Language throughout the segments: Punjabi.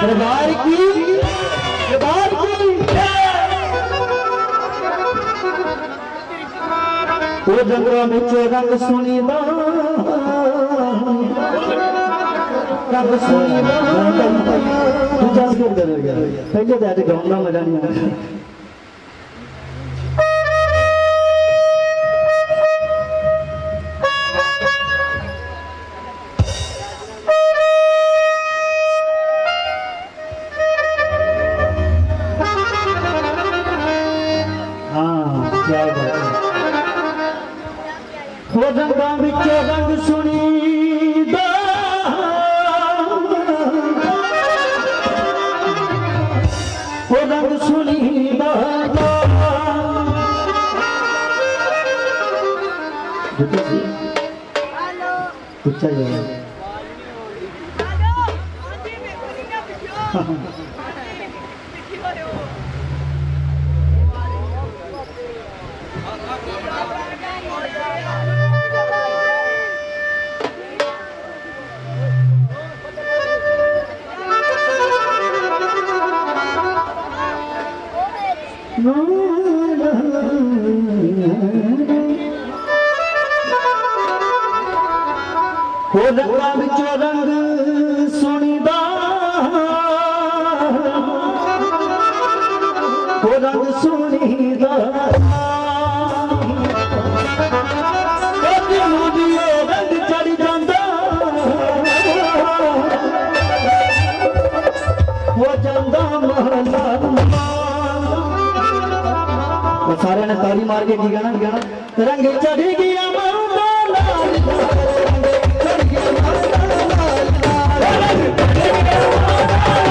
दरबार की दरबार की ਉਹ ਜੰਗਲਾਂ ਵਿੱਚ ਰੰਗ ਸੁਣੀਦਾ ਰੰਗ ਸੁਣੀਦਾ ਤੂੰ ਜਸ ਕੇ ਅੰਦਰ ਗਿਆ ਪਹਿਲੇ ਤਾਂ ਅੱਜ ਗਾਉਣ ਦਾ ਮਜ਼ਾ ਨਹੀਂ ਆਇਆ ਉੱਚਾ ਜਿਹਾ ਹੋ ਰੰਗਾਂ ਵਿੱਚੋਂ ਰੰਗ ਸੁਣੀਦਾ। ਹੋ ਰੰਗ। ਸੁਣੀਦਾ ਸਾਰਿਆਂ ਨੇ ਤਾਲੀ ਮਾਰ ਕੇ ਕੀ ਗਾਣਾ ਰੰਗ ਚੜ ਗਿਆ ਮਰਦਾ ਲਾਲ। ਮਰਦਾ ਲਾਲ ਇਸ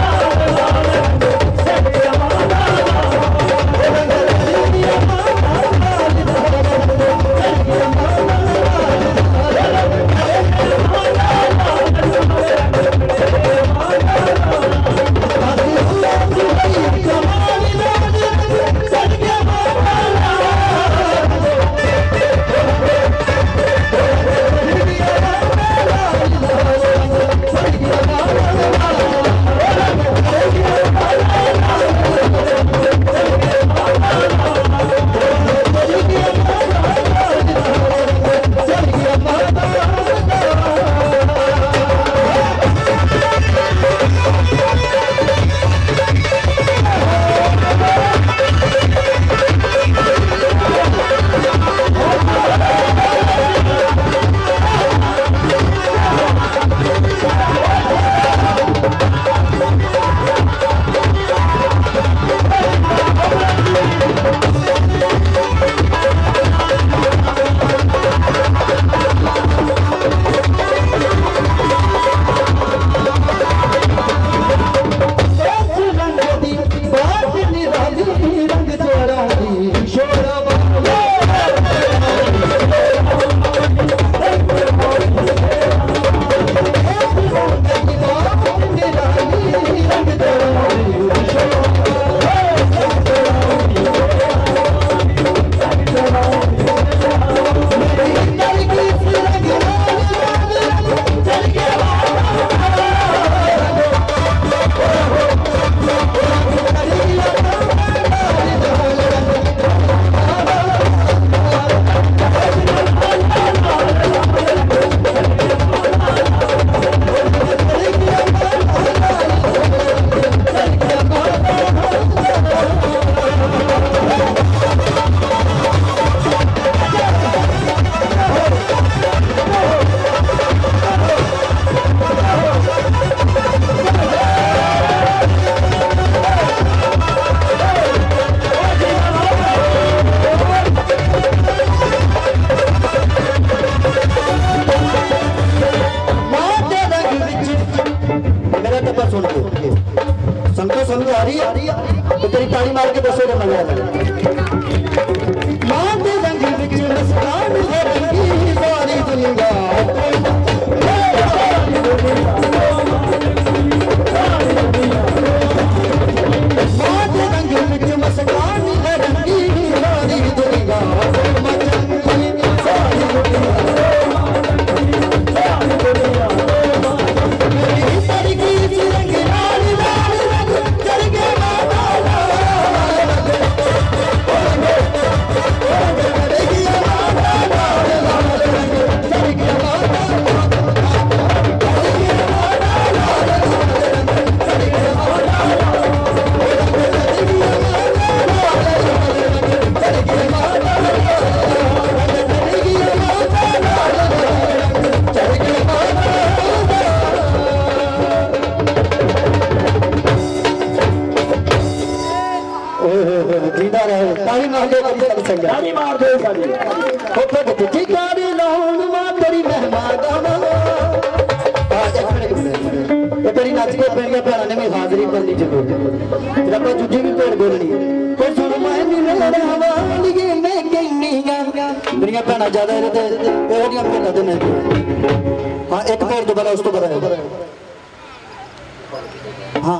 ਤੇ ਤੇਰੀ ਤਾੜੀ ਮਾਰ ਕੇ ਦੱਸੋ ਨਾ ਮੇਰਾ ਤਾਲੀ ਮਾਰ ਕੇ ਕਦੀ ਚੱਲ ਸੰਗਾ ਤਾਲੀ ਮਾਰ ਦਿਓ ਸਾਡੀ ਉਹ ਭਗਤ ਜੀ ਕਾੜੀ ਲਾਉਣ ਮਾ ਤੇਰੀ ਮਹਿਮਾ ਗਾਵਾਂ ਆ ਇੱਕ ਮਿੰਟ ਇਹ ਤੇਰੀ ਨੱਚ ਕੇ ਪੈਣੀਆਂ ਭੈਣਾਂ ਨੇ ਵੀ ਹਾਜ਼ਰੀ ਕਰਨੀ ਜ਼ਰੂਰ ਫਿਰ ਆਪਾਂ ਜੁੱਜੀ ਵੀ ਭੇੜ ਬੋਲਣੀ ਉਹ ਸੁਣ ਮੈਂ ਨੀ ਮੇਰਾ ਵਾਲੀਏ ਮੈਂ ਕਹਿੰਨੀਆਂ ਮੇਰੀਆਂ ਭੈਣਾਂ ਜ਼ਿਆਦਾ ਇਹਦੇ ਤੇ ਇਹੋ ਜਿਹੀਆਂ ਭੈਣਾਂ ਦੇ ਨੇ ਹਾਂ ਇੱਕ ਭੇੜ ਦੁਬਾਰਾ ਉਸ ਤੋਂ ਬਾਅਦ ਹਾਂ।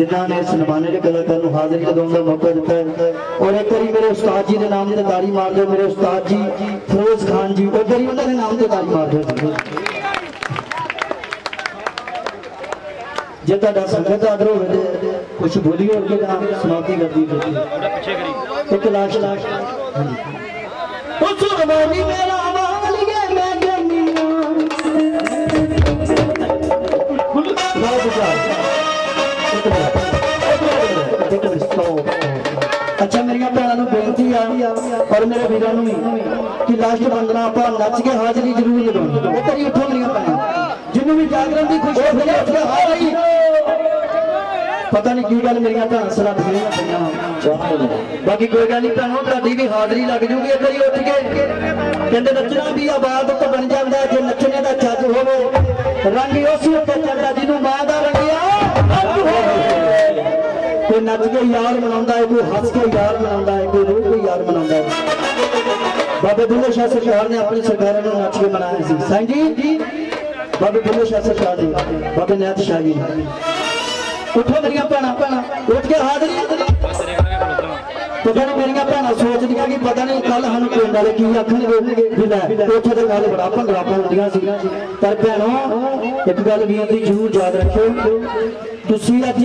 ਜਿਨ੍ਹਾਂ ਨੇ ਇਸ ਨਮਾਨੇ ਦੇ ਕਲਾਕਾਰ ਨੂੰ ਹਾਜ਼ਰੀ ਲਗਾਉਣ ਦਾ ਮੌਕਾ ਦਿੱਤਾ ਹੈ। ਔਰ ਇੱਕ ਵਾਰੀ ਮੇਰੇ ਉਸਤਾਦ ਜੀ ਦੇ ਨਾਮ ਤੇ ਤਾਲੀ ਮਾਰ ਦਿਓ। ਮੇਰੇ ਉਸਤਾਦ ਜੀ ਫਿਰੋਜ਼ ਖਾਨ ਜੀ ਉਹ ਵਾਰੀ ਉਹਨਾਂ ਦੇ ਨਾਮ ਤੇ ਤਾਲੀ ਮਾਰ ਦਿਓ। ਜੀ। ਜੇ ਤੁਹਾਡਾ ਸੰਗਤ ਦਾ ਆਦਰ ਹੋਵੇ ਤੇ ਕੁਝ ਬੋਲੀਏ ਅੱਗੇ ਤਾਂ ਸਮਾਪਤੀ ਕਰਦੀ ਜੀ ਪਿੱਛੇ ਕਰੀ। ਇੱਕ ਲਾਸ਼ ਲਾਸ਼ ਉਹ ਸੁਰਮਾਨੀ ਮੇਰਾ ਔਰ ਮੇਰੇ ਵੀਰਾਂ ਨੂੰ ਵੀ ਕਿ ਲਾਸਟ ਬੰਦਨਾ ਆਪਾਂ ਨੱਚ ਕੇ ਹਾਜ਼ਰੀ ਜ਼ਰੂਰ ਲਗਾਉਣੀ। ਇੱਕ ਵਾਰੀ ਉੱਠੋ ਮੇਰੀਆਂ ਭੈਣਾਂ। ਜਿਹਨੂੰ ਵੀ ਜਾਗਰਣ ਦੀ ਖੁਸ਼ੀ ਹੋਈ ਉੱਠ ਕੇ ਹਾਰ ਪਤਾ ਨਹੀਂ ਕੀ ਗੱਲ ਮੇਰੀਆਂ ਭੈਣਾਂ ਸਲਾਹ ਫੇਰੀਆਂ ਪਈਆਂ ਬਾਕੀ ਕੋਈ ਗੱਲ ਨਹੀਂ ਭੈਣੋ, ਤੁਹਾਡੀ ਵੀ ਹਾਜ਼ਰੀ ਲੱਗ ਜੂਗੀ ਇੱਕ ਵਾਰੀ ਉੱਠ ਕੇ। ਕਹਿੰਦੇ ਨੱਚਣਾ ਵੀ ਆਬਾਦ ਤੋਂ ਬਣ ਜਾਂਦਾ ਜੇ ਨੱਚਣੇ ਦਾ ਚੱਜ ਹੋਵੇ, ਰੰਗ ਹੀ ਉਸੇ ਉੱਤੇ ਚੜਦਾ ਜਿਹਨੂੰ ਮਾਂ ਦਾ ਰੰਗਿਆ ਕੋਈ ਨੱਚ ਕੇ ਯਾਰ ਮਨਾਉਂਦਾ ਹੈ, ਕੋਈ ਹੱਸ ਕੇ ਯਾਰ ਮਨਾਉਂਦਾ ਹੈ, ਕੋਈ ਯਾਰ ਮਨਾਉਂਦਾ ਹੈ ਬਾਬੇ ਬੁੱਲੇ ਸ਼ਾਹ ਸਰਕਾਰ ਨੇ ਆਪਣੀ ਸਰਕਾਰਾਂ ਨੂੰ ਨੱਚ ਕੇ ਮਨਾਇਆ ਸੀ। ਸਾਈਂ ਜੀ ਬਾਬੇ ਬੁੱਲੇ ਸ਼ਾਹ ਸਰਕਾਰ ਨੇ ਬਾਬੇ ਨਿਹਤ ਸ਼ਾਹ ਜੀ। ਉੱਠੋ ਮੇਰੀਆਂ ਭੈਣਾਂ ਭੈਣਾਂ। ਉੱਠ ਕੇ ਹਾਜ਼ਰੀ ਤੇ ਜਿਹੜੇ ਮੇਰੀਆਂ ਭੈਣਾਂ ਸੋਚਦੀਆਂ ਕਿ ਪਤਾ ਨਹੀਂ ਕੱਲ ਸਾਨੂੰ ਪਿੰਡ ਵਾਲੇ ਕੀ ਆਖਣਗੇ ਵੀ ਲੈ ਉੱਥੇ ਤੇ ਗੱਲ ਬੜਾ ਭੰਗੜਾ ਪਾਉਂਦੀਆਂ ਸੀ। ਪਰ ਭੈਣੋ ਇੱਕ ਗੱਲ ਵੀ ਜ਼ਰੂਰ ਯਾਦ ਰੱਖਿਓ। ਤੁਸੀਂ ਅੱਜ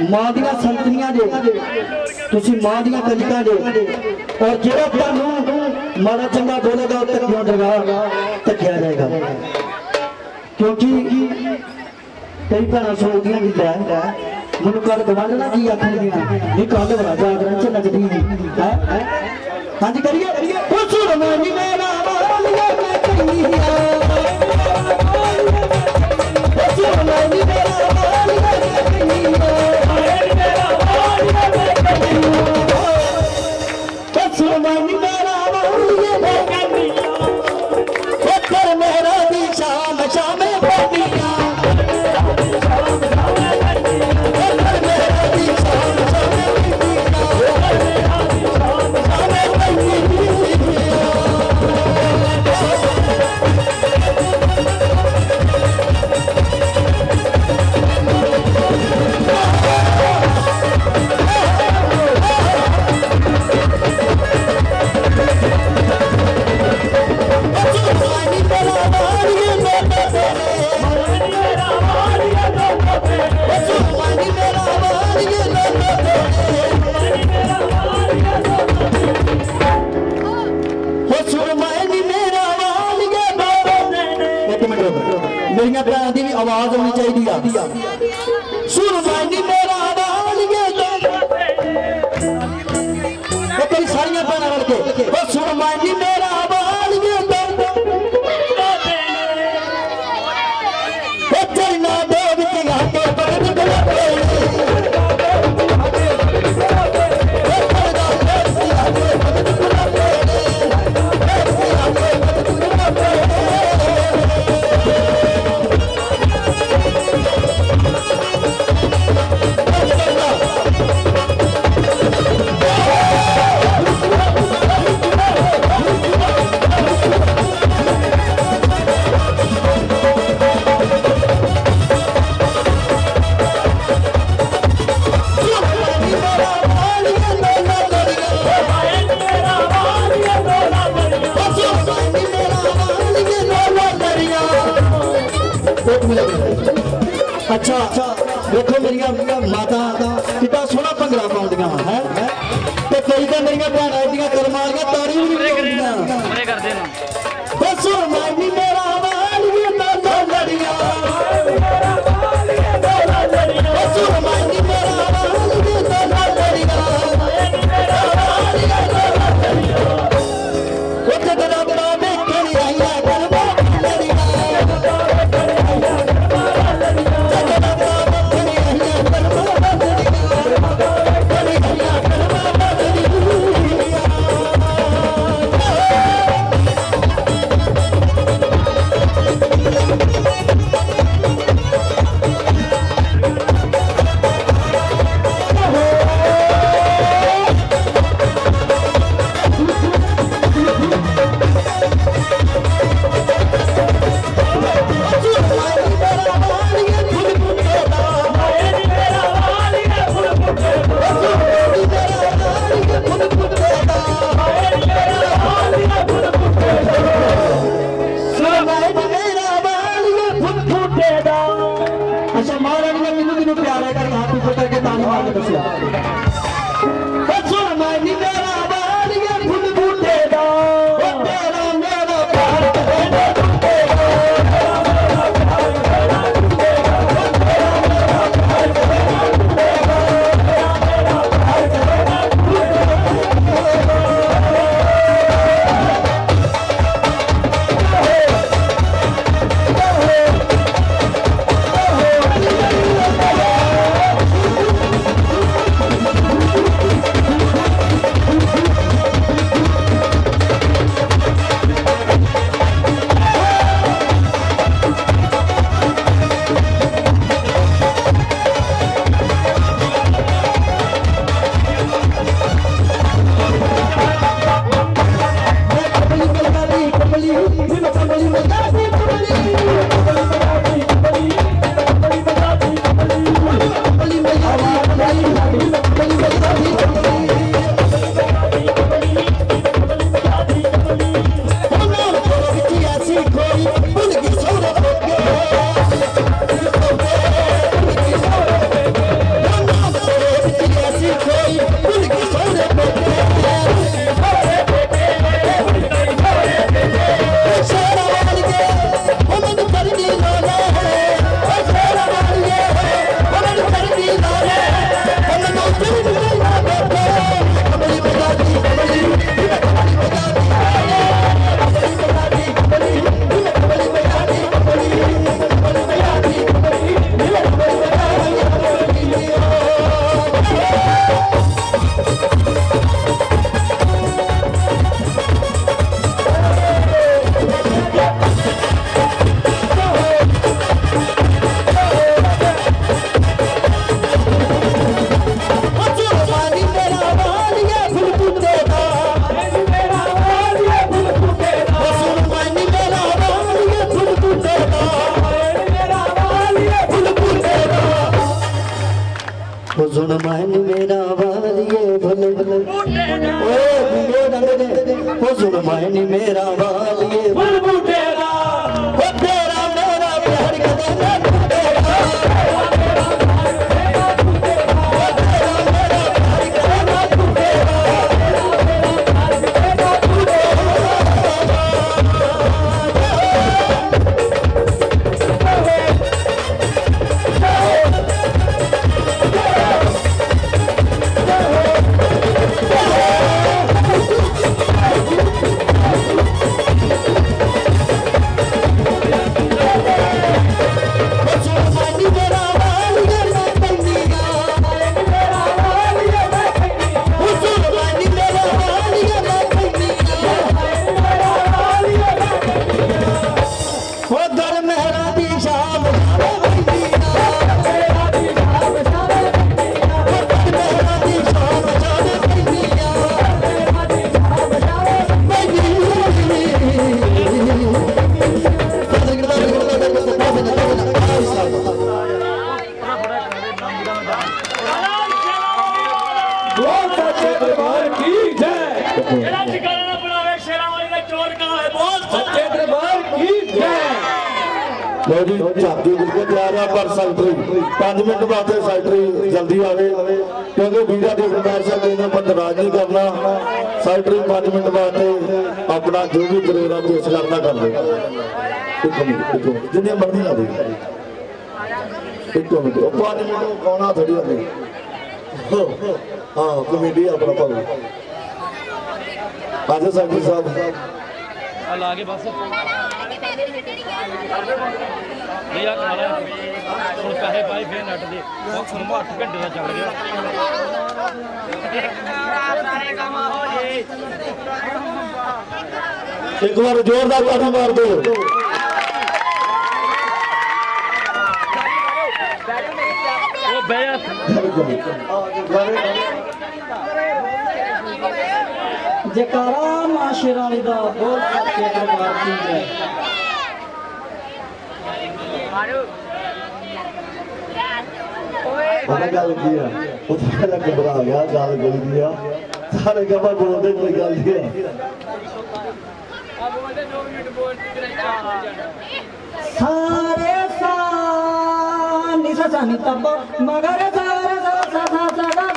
ਮਾਂ ਦੀਆਂ ਸੰਤਨੀਆਂ ਜੇ, ਤੁਸੀਂ ਮਾਂ ਦੀਆਂ ਕੰਜਕਾਂ ਜੇ। ਔਰ ਜਿਹੜਾ ਤੁਹਾਨੂੰ ਮਾੜਾ ਚੰਗਾ ਬੋਲੇਗਾ, ਉਹ ਤੱਕਿਓ ਦਰਗਾਹ ਤੱਕਿਆ ਜਾਏਗਾ। ਕਿਉਂਕਿ ਕਈ ਭੈਣਾਂ ਸੋਚਦੀਆਂ ਵੀ ਲੈ, ਮੈਨੂੰ ਕੱਲ ਗਵਾਂਢਣਾ ਕੀ ਆਖਣਗੀਆਂ ਨਹੀਂ ਕੱਲ ਬੜਾ ਜਾਗਰਣ ਚ ਨੱਚਦੀ ਹੈ? ਹਾਂਜੀ, ਕਰੀਏ ਕਰੀਏ। ਉਹ ਜੀ ਮੇਰਾ ਵਾਲੀਆ ਮੈਂ ਕਹਿੰਦੀ ਮੇਰੀਆਂ ਭੈਣਾਂ ਦੀ ਵੀ ਆਵਾਜ਼ ਆਉਣੀ ਚਾਹੀਦੀ ਆ। ਸੁਰਮਾਨੀ ਮੇਰਾ ਵਾਲੀਏ ਇਹ ਤੇਰੀ ਸਾਰੀਆਂ ਭੈਣਾਂ ਰਲ ਕੇ। ਉਹ ਸੁਰਮਾਨੀ ਮੇਰਾ ਵੇਖੋ ਮੇਰੀਆਂ ਮਾਤਾ ਕਿੱਦਾਂ ਸੋਹਣਾ ਭੰਗੜਾ ਪਾਉਂਦੀਆਂ ਹੈ? ਤੇ ਕਈ ਤਾਂ ਮੇਰੀਆਂ ਭੈਣਾਂ zona mais no ਇੱਕ ਮਿੰਟ ਉਹ ਪੰਜ ਮਿੰਟ ਉਹ ਕੌਣਾ ਥੜੀ ਹੁੰਦੀ ਹਾਂ ਕਮੇਡੀ ਆਪਣਾ ਭਾਵੇਂ। ਆਜਾ ਸਾਹਿਬ ਸਾਹਿਬ ਆ ਲਾ ਕੇ ਬਸ। ਨਹੀਂ ਆ। ਖਾਲਾ ਹੁਣ ਪੈਸੇ ਪਾਈ ਫੇਰ ਨੱਟ ਦੇ। ਉਹ ਖਰਮਾ 8 ਘੰਟੇ ਦਾ ਚੱਲ ਗਿਆ। ਇੱਕ ਵਾਰ ਜ਼ੋਰਦਾਰ ਤਾੜੀ ਮਾਰ ਦਿਓ। ਬਹਿ ਜਾ ਜਕਾਰਾ ਮਾਂ ਸ਼ੇਰ ਵਾਲੀ ਦਾ ਬਹੁਤ ਸੱਚੇ ਦਰਬਾਰ ਦੀ ਹੈ ਉਹ ਗੱਲ ਕੀ ਆ? ਉਹ ਤਾਂ ਘਬਰਾ ਗਿਆ, ਗੱਲ ਗੋਲ ਦੀ ਆ। ਸਾਰੇ ਗੱਭਾ ਬੋਲਦੇ ਕੋਈ ਗੱਲ ਨਹੀਂ ਆ। ਆਪ ਉਹਦੇ 9 ਮਿੰਟ ਬੋਲ ਕੇ ਜਾਣਾ సని తప్ప మగర సగర సగ సగ సగ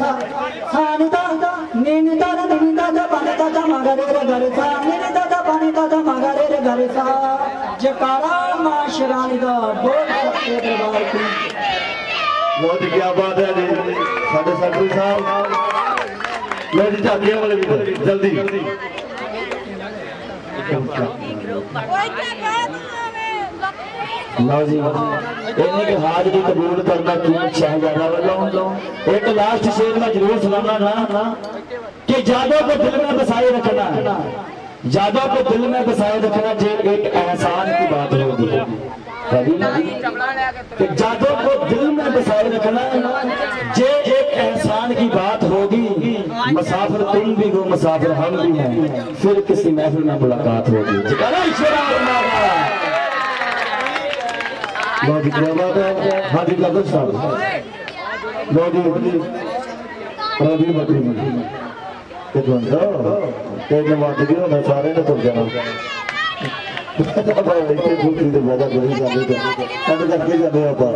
Thank you. रे गरसा मेरे दादा पानी दादा मांगा रे रे गरसा जकारा मां शिरानी दा बोल सत्य दरबार की ਬਹੁਤ ਕੀ ਬਾਤ ਹੈ ਜੀ ਸਾਡੇ ਸੈਕਟਰੀ ਸਾਹਿਬ ਲੋ ਜੀ ਝਾਕੀਆਂ ਵਾਲੇ ਵੀ ਜਲਦੀ ਲਓ ਜੀ ان کے حاج قبول کرنا تین شہزادہ والوں ایک لاسٹ شیر میں ضرور سنانا نا کہ جادو کو دل میں بسائے رکھنا جادو کو دل میں بسائے رکھنا یہ ایک احسان کی بات ہوگی جادو کو دل میں بسائے رکھنا یہ ایک احسان کی بات ہوگی مسافر تم بھی ہو مسافر ہم بھی ہیں پھر کسی محفل میں ملاقات ہوگی ਬਹੁਤ ਜੀ ਹੈ ਹਾਂਜੀ ਕਾਦਰ ਸਾਹਿਬ ਲੋ ਜੀ। ਰਵੀ ਬੱਕਰੀ ਜੀ। ਤੇ ਤੁਹਾਨੂੰ ਤੇ ਨਵਾਜ ਗਿਆ ਨਾ ਸਾਰੇ ਨੇ ਤੁਰ ਜਾਣਾ। ਬਾਬਾ ਇੱਥੇ ਦੂਸਰੀ ਦੇ ਵਾਦਾ ਕਰੀ ਜਾਂਦੇ ਤੇ ਕੱਢ ਕਰਕੇ ਜਾਂਦੇ ਆਪਾਂ।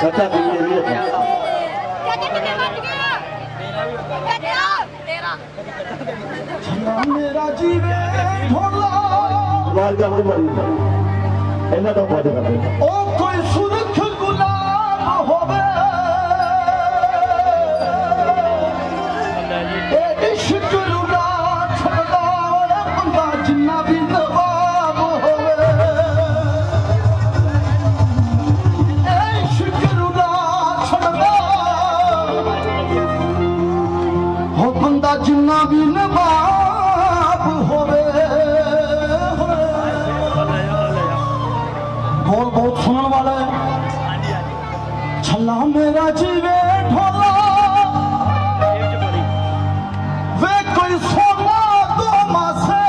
ਕੱਟਾ ਵੀ ਇਹ ਵੀ ਮੇਰਾ ਜੀਵੇ ਢੋਲਾ। ਆਵਾਜ਼ ਕੰਮ ਮਾਰੀ ਇਹਨਾਂ ਦਾ ਵਾਦਾ ਕਰਦੇ ਉਹ ਕੋਈ ਸੁਰਖ ਛੱਲਾ ਵੇਠੋਲਾ ਵੇ ਕੋਈ ਸੋਨਾ ਦੋ ਮਾਸੇ।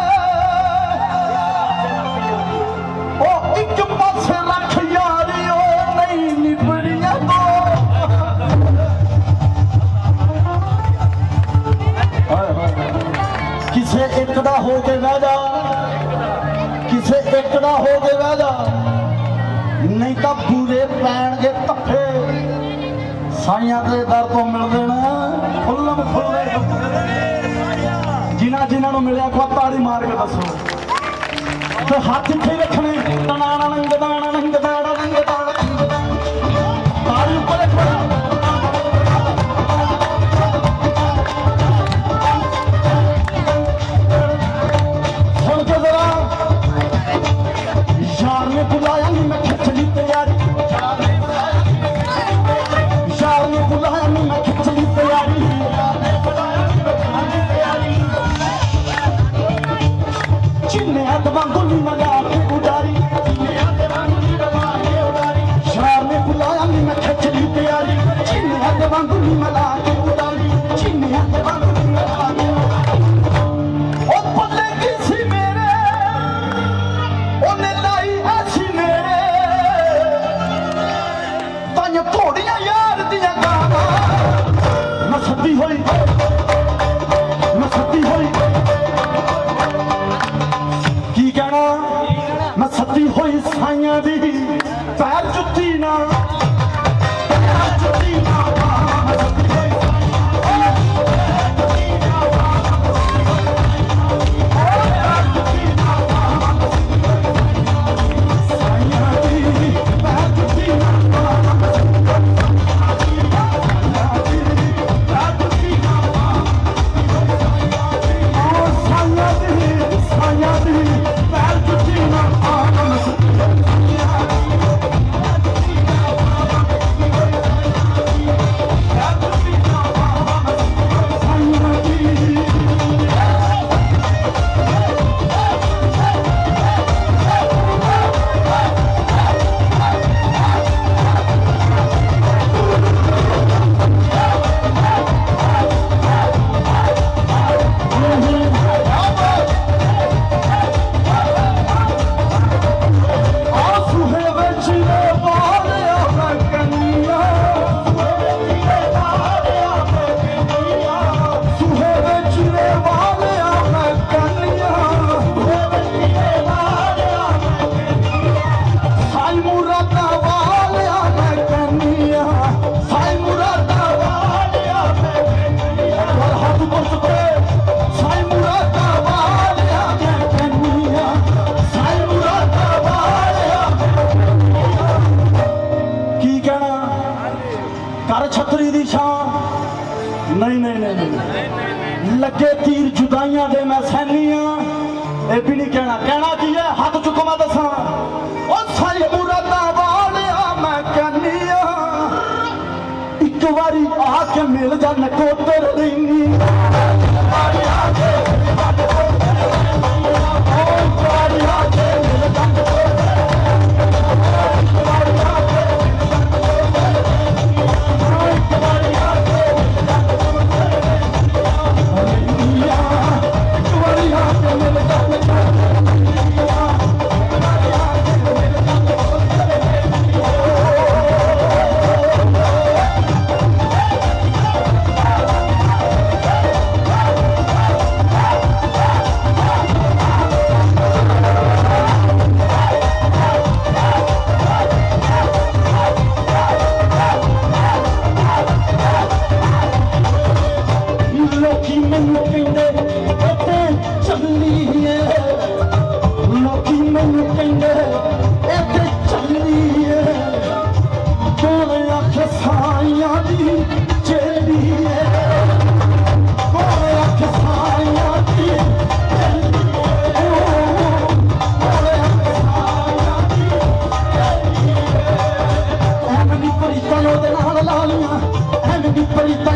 ਉਹ ਇੱਕ ਪਾਸੇ ਰੱਖ ਯਾਰੀ, ਉਹ ਨਹੀਂ ਨਿਬੜੀਆਂ ਦੋ। ਕਿਸੇ ਇੱਕ ਦਾ ਹੋ ਕੇ ਵਹਿ ਜਾ। ਕਿਸੇ ਇੱਕ ਦਾ ਹੋ ਕੇ ਵਹਿ ਜਾ। ਨਹੀਂ ਤਾਂ ਪੂਰੇ ਪੈਣਗੇ ਧੱਫੇ ਸਾਈਆਂ ਦੇ ਦਰ ਤੋਂ ਮਿਲਦੇ ਨੇ ਖੁੱਲਮ ਖੁੱਲੇ ਜਿਨ੍ਹਾਂ ਜਿਨ੍ਹਾਂ ਨੂੰ ਮਿਲਿਆ ਕੋ ਤਾੜੀ ਮਾਰ ਕੇ ਦੱਸੋ। ਤੇ ਹੱਥ ਇੱਥੇ ਰੱਖਣੇ ਤਨਾਣਾ ਨੰਗ ਦਾਣਾ ਚਿੰਨੇ ਹੱਥ ਇਸਾਈਆਂ ਦੇ ਮੈਂ ਸੈਨੀ ਆ। ਇਹ ਵੀ ਨਹੀਂ ਕਹਿਣਾ। ਕਹਿਣਾ ਕੀ ਹੈ? ਹੱਥ ਚੁੱਕੋ, ਮੈਂ ਦੱਸਾਂ। ਉਹ ਸਾਈ ਮੁਰਾਦਾਂ ਵਾਲਿਆ ਮੈਂ ਕਹਿੰਨੀ ਆ, ਇੱਕ ਵਾਰੀ ਆ ਕੇ ਮਿਲ ਜਾ ਨਕੋਤਰ ਰਿੰਗ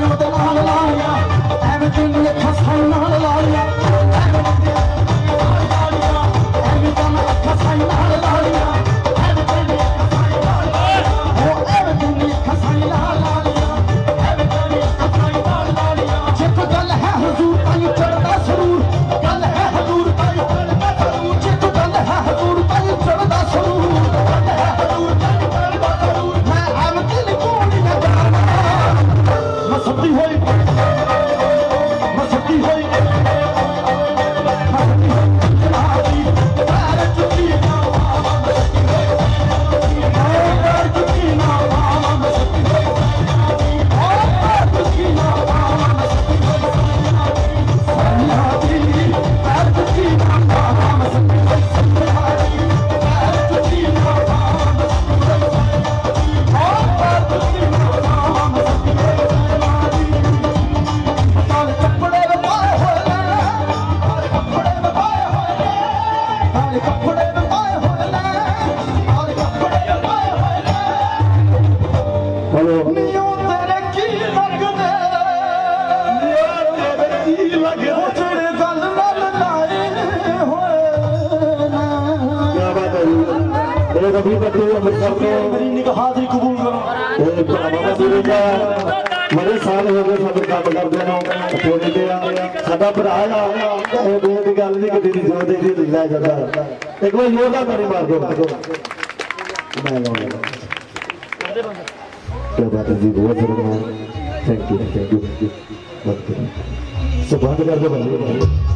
I'm a ਇੱਕ ਵਾਰ ਜ਼ੋਰ ਦਾ ਤਾੜੀ ਮਾਰ ਦਿਓ ਮੈਂ ਲਾਉਂਦਾ ਕਿਆ ਬਾਤ ਹੈ ਜੀ, ਬਹੁਤ ਜ਼ਰੂਰ ਥੈਂਕ ਯੂ ਥੈਂਕ ਯੂ ਬਹੁਤ ਬਹੁਤ ਸੁਭਾਨ ਕਰ। ਦਿਓ ਭਾਈ